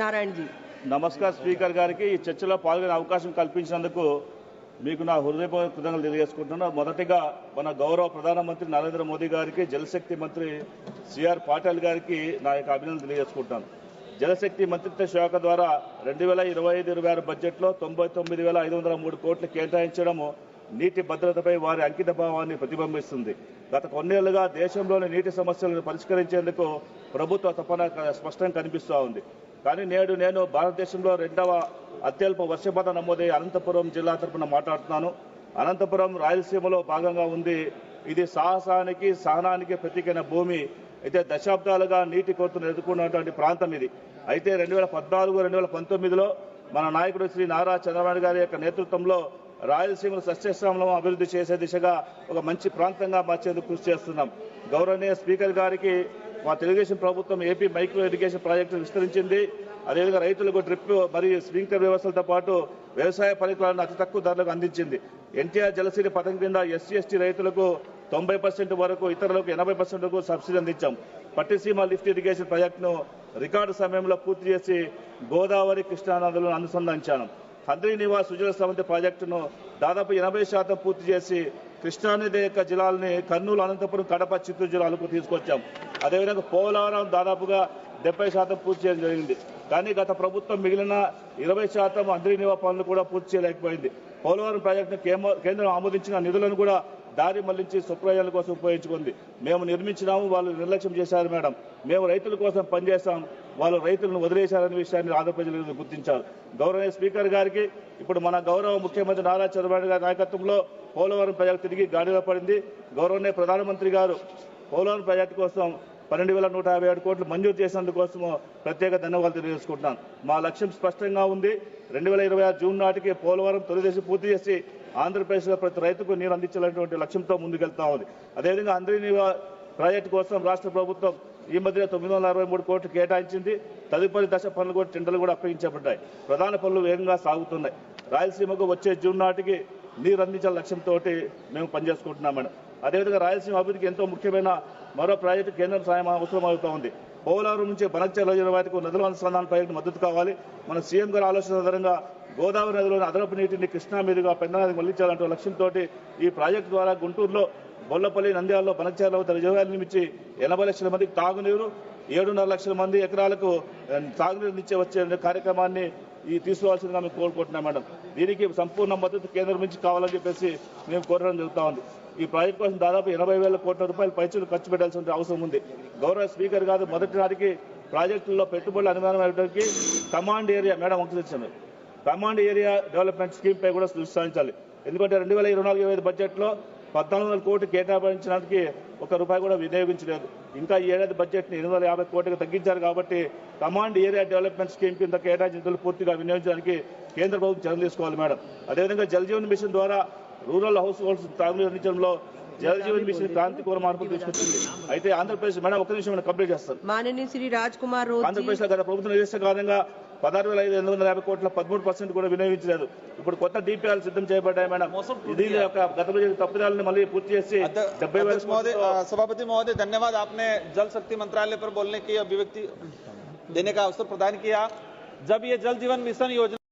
Narayana G namaskar speaker గారికి ఈ చర్చలో పాల్గొనే అవకాశం కల్పించినందుకు మీకు నా హృదయపూర్వక కృతజ్ఞతలు తెలియజేసుకుంటున్నాను మొదటిగా మన గౌరవ ప్రధానమంత్రి నరేంద్ర మోదీ గారికి జలశక్తి మంత్రి సిఆర్ పాటిల్ గారికి నా యొక్క అభినందనలు తెలియజేసుకుంటాను జలశక్తి మంత్రిత్వ శాఖ ద్వారా రెండు వేల ఇరవై ఐదు ఇరవై ఆరు బడ్జెట్లో తొంభై తొమ్మిది వేల ఐదు వందల మూడు కోట్లు కేటాయించడము నీటి భద్రతపై వారి అంకిత భావాన్ని ప్రతిబింబిస్తుంది. గత కొన్నేళ్ళుగా దేశంలోని నీటి సమస్యలను పరిష్కరించేందుకు ప్రభుత్వ తపన స్పష్టంగా కనిపిస్తూ ఉంది. కానీ నేడు నేను భారతదేశంలో రెండవ అత్యల్ప వర్షపాత నమోదై అనంతపురం జిల్లా తరపున మాట్లాడుతున్నాను. అనంతపురం రాయలసీమలో భాగంగా ఉంది. ఇది సాహసానికి సహనానికి ప్రతీకైన భూమి. అయితే దశాబ్దాలుగా నీటి కొరతను ఎదుర్కొన్నటువంటి ప్రాంతం ఇది. అయితే రెండు వేల పద్నాలుగు రెండు వేల పంతొమ్మిదిలో మన నాయకుడు శ్రీ నారా చంద్రబాబు గారి యొక్క నేతృత్వంలో రాయలసీమను సస్యశ్యామలం అభివృద్ధి చేసే దిశగా ఒక మంచి ప్రాంతంగా మార్చేందుకు కృషి చేస్తున్నాం. గౌరవనీయ స్పీకర్ గారికి మా తెలుగుదేశం ప్రభుత్వం ఏపీ మైక్రో ఇరిగేషన్ ప్రాజెక్టు విస్తరించింది. అదేవిధంగా రైతులకు డ్రిప్ మరియు స్ప్రింక్లర్ వ్యవస్థలతో పాటు వ్యవసాయ పరికరాలను అతి తక్కువ ధరలకు అందించింది. ఎన్టీఆర్ జలసిరి పథకం కింద ఎస్సీ ఎస్టీ రైతులకు తొంభై పర్సెంట్ వరకు ఇతరులకు ఎనభై పర్సెంట్ వరకు సబ్సిడీ అందించాం. పట్టిసీమ లిఫ్ట్ ఇరిగేషన్ ప్రాజెక్టును రికార్డు సమయంలో పూర్తి చేసి గోదావరి కృష్ణానదులను అనుసంధానించాను. హంద్రీ నివాస్ సుజల సమంతి ప్రాజెక్టును దాదాపు ఎనభై శాతం పూర్తి చేసి కృష్ణానది యొక్క జిల్లాలని కర్నూలు అనంతపురం కడప చిత్తూరు జిల్లాలకు తీసుకొచ్చాం. అదేవిధంగా పోలవరం దాదాపుగా డెబ్బై శాతం పూర్తి చేయడం జరిగింది. కానీ గత ప్రభుత్వం మిగిలిన ఇరవై శాతం అంద్రీనివా పనులు కూడా పూర్తి చేయలేకపోయింది. పోలవరం ప్రాజెక్టును కేంద్రం ఆమోదించిన నిధులను కూడా దారి మళ్ళించి స్వప్రయోజనాల కోసం ఉపయోగించుకుంది. మేము నిర్మించినాము వాళ్ళు నిర్లక్ష్యం చేశారు మేడం. మేము రైతుల కోసం పనిచేస్తాం. వాళ్ళు రైతులను వదిలేశారనే విషయాన్ని ఆంధ్ర ప్రజలు గుర్తించారు. గౌరవనీయ స్పీకర్ గారికి ఇప్పుడు మన గౌరవ ముఖ్యమంత్రి నారా చంద్రబాబు గారి నాయకత్వంలో పోలవరం ప్రాజెక్టు తిరిగి గాడిలో పడింది. గౌరవనీయ ప్రధానమంత్రి గారు పోలవరం ప్రాజెక్టు కోసం పన్నెండు వేల నూట యాభై ఏడు కోట్లు మంజూరు చేసినందుకోసము ప్రత్యేక ధన్యవాదాలు తెలియజేసుకుంటున్నాను మా లక్ష్యం స్పష్టంగా ఉంది. రెండు వేల ఇరవై ఆరు జూన్ నాటికి పోలవరం తొలిదేశం పూర్తి చేసి ఆంధ్రప్రదేశ్లో ప్రతి రైతుకు నీరు అందించాలనేటువంటి లక్ష్యంతో ముందుకెళ్తా ఉంది. అదేవిధంగా అందరినీ ప్రాజెక్టు కోసం రాష్ట్ర ప్రభుత్వం ఈ మధ్య తొమ్మిది వందల అరవై మూడు కోట్లు కేటాయించింది. తదుపరి దశ పనులు కూడా టెండర్లు కూడా అప్పగించబడ్డాయి. ప్రధాన పనులు వేగంగా సాగుతున్నాయి. రాయలసీమకు వచ్చే జూన్ నాటికి నీరు అందించాల లక్ష్యంతో మేము పనిచేసుకుంటున్నాం మేడం. అదేవిధంగా రాయలసీమ అభివృద్ధికి ఎంతో ముఖ్యమైన మరో ప్రాజెక్టు కేంద్రం సాయం అవసరం అవుతా ఉంది. పోలవరం నుంచి బనక్చర్ల రిజర్వాయర్కు నదుల అనుసంధాన ప్రాజెక్టు మద్దతు కావాలి. మన సీఎం గారు ఆలోచన ఆధారంగా గోదావరి నదిలోని అదనపు నీటిని కృష్ణా మీదుగా పెన్నా మళ్ళించాలంటే లక్ష్యంతో ఈ ప్రాజెక్టు ద్వారా గుంటూరులో బొల్లపల్లి నంద్యాలలో బనక్చర్ల వద్ద రిజర్వాయర్లు నిర్మించి ఎనభై లక్షల మందికి తాగునీరు ఏడున్నర లక్షల మంది ఎకరాలకు తాగునీరు నిచ్చే వచ్చే కార్యక్రమాన్ని ఈ తీసుకోవాల్సిందిగా మేము కోరుకుంటున్నాం మేడం. దీనికి సంపూర్ణ మద్దతు కేంద్రం నుంచి కావాలని చెప్పేసి మేము కోరడం జరుగుతా ఉంది. ఈ ప్రాజెక్ట్ కోసం దాదాపు ఎనభై వేల కోట్ల రూపాయలు పైసలు ఖర్చు పెట్టాల్సిన అవసరం ఉంది. గౌరవ స్పీకర్ గారు మొదటి నాటికి ప్రాజెక్టుల్లో పెట్టుబడులు అనుమానమైనటువంటి కమాండ్ ఏరియా మేడం ఒకసారి కమాండ్ ఏరియా డెవలప్మెంట్ స్కీమ్ పై కూడా దృష్టి సారించాలి. ఎందుకంటే రెండు వేల ఇరవై నాలుగు ఇరవై ఐదు బడ్జెట్లో పద్నాలుగు వందల కోట్లు కేటాయించడానికి ఒక రూపాయి కూడా వినియోగించలేదు. ఇంకా ఏడాది బడ్జెట్ని ఎనిమిది వందల యాభై కోట్లకు తగ్గించారు కాబట్టి కమాండ్ ఏరియా డెవలప్మెంట్ స్కీమ్ కింద కేటాయించిన పూర్తిగా వినియోగించడానికి కేంద్ర ప్రభుత్వం చర్యలు తీసుకోవాలి మేడం. అదేవిధంగా జల్ జీవన్ మిషన్ ద్వారా రూరల్ హౌస్ హోల్డ్స్ తాగునీరు అందించడంలో జల్ జీవన్ మిషన్ క్రాంతికూర మార్పులు తీసుకొచ్చింది అయితే ఆంధ్రప్రదేశ్ మేడం ఒక నిమిషం కంప్లీట్ చేస్తాను माननीय श्री राजकुमार रोज जी ఆంధ్రప్రదేశ్ లో గత ప్రభుత్వం నిర్దేశ కారణంగా పదహారు వేల ఐదు ఎనిమిది వందల యాభై కోట్ల పదమూడు పర్సెంట్ కూడా వినియోగించలేదు ఇప్పుడు కొత్త డిపిఆర్ సిద్ధం చేయబడ్డాయి మేడం ఇది యొక్క గతంలో జరిగిన తప్పుదాలను మళ్ళీ పూర్తి చేసి अध्यक्ष డెబ్బై వేల अध्यक्ष महोदय కోట్లతో अ, सभापति महोदय धन्यवाद आपने जल शक्ति मंत्रालय पर बोलने की अभिव्यक्ति देने का अवसर प्रदान किया जब ये जल जीवन मिशन योजना